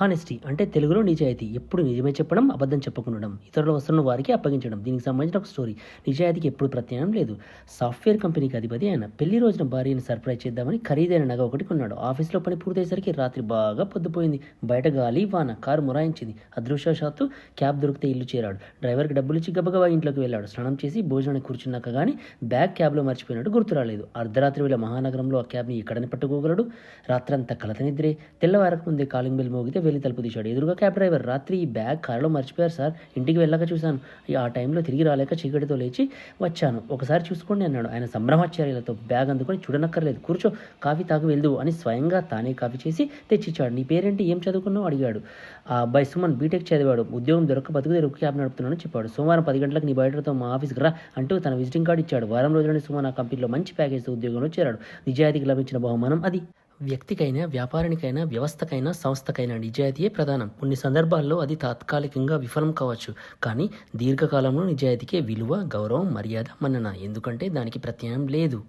Honesty అంటే తెలుగులో నిజాయితీ ఎప్పుడు నిజమే చెప్పడం అబద్ధం చెప్పకుండడం ఇతరుల వస్తున్న వారికి అప్పగించడం దీనికి సంబంధించిన ఒక స్టోరీ. నిజాయితీకి ఎప్పుడు ప్రత్యయం లేదు. సాఫ్ట్వేర్ కంపెనీకి అధిపతి ఆయన పెళ్ళి రోజున భార్యను సర్ప్రైజ్ చేద్దామని ఖరీదైన నగ ఒకటి కొన్నాడు. ఆఫీస్లో పని పూర్తయ్యేసరికి రాత్రి బాగా పొద్దుపోయింది. బయట గాలి వాన కారు మురాయించింది. అదృష్టవశాత్తు క్యాబ్ దొరికితే ఇల్లు చేరాడు. డ్రైవర్కి డబ్బులు ఇచ్చి గబగబా ఇంట్లోకి వెళ్ళాడు. స్నానం చేసి భోజనానికి కూర్చున్నాక కానీ బ్యాగ్ క్యాబ్లో మర్చిపోయినట్టు గుర్తు రాలేదు అర్ధరాత్రి వేళ మహానగరంలో ఆ క్యాబ్ని ఎక్కడని పట్టుకోగలడు. రాత్రంతా కలత నిద్రే తెల్లవారకు ముందే కాలింగ్ బెల్ మోగితే వెళ్ళి తలుపు తీశాడు. ఎదురుగా క్యాబ్ డ్రైవర్ రాత్రి ఈ బ్యాగ్ కారులో మర్చిపోయారు సార్. ఇంటికి వెళ్ళాక చూశాను. ఆ టైంలో తిరిగి రాలేక చీకటితో లేచి వచ్చాను. ఒకసారి చూసుకోండి అన్నాడు. ఆయన సంభ్రమాచార్యాలతో బ్యాగ్ అందుకొని చూడనక్కర్లేదు. కూర్చో కాఫీ తాగు వెళ్దు అని స్వయంగా తానే కాఫీ చేసి తెచ్చిచ్చాడు. నీ పేరేంటి? ఏం చదువుకున్నావు? అడిగాడు. ఆ అబ్బాయి సుమన్ బీటెక్ చదివాడు. ఉద్యోగం దొరక్క బతుకు తెరుగు క్యాబ్ నడుపుతున్నాను చెప్పాడు. సోమవారం పది గంటలకు నీ బయటతో మా ఆఫీస్కి రా అంటూ తన విజిటింగ్ కార్డు ఇచ్చాడు. వారం రోజులని సుమన్ ఆ కంపెనీలో మంచి ప్యాకేజ్తో ఉద్యోగంలో చేరాడు. నిజాయితీకి లభించిన బహుమానం అది. వ్యక్తికైనా వ్యాపారానికైనా వ్యవస్థకైనా సంస్థకైనా నిజాయితీయే ప్రధానం. కొన్ని సందర్భాల్లో అది తాత్కాలికంగా విఫలం కావచ్చు. కానీ దీర్ఘకాలంలో నిజాయితీకే విలువ గౌరవం మర్యాద మన్నన. ఎందుకంటే దానికి ప్రత్యయం లేదు.